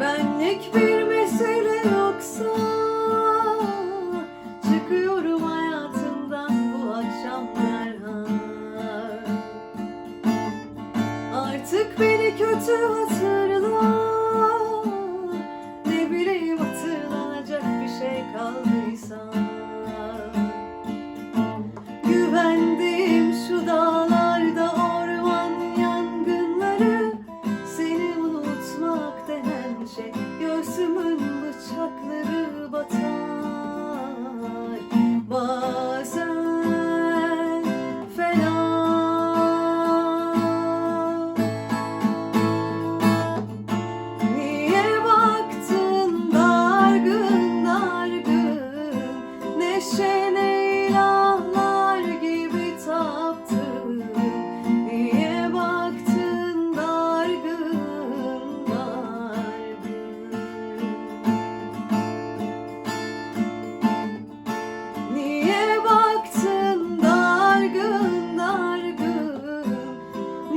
Benlik bir mesele yoksa Çıkıyorum hayatından bu akşamlara Artık beni kötü hatırla.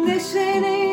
deşenin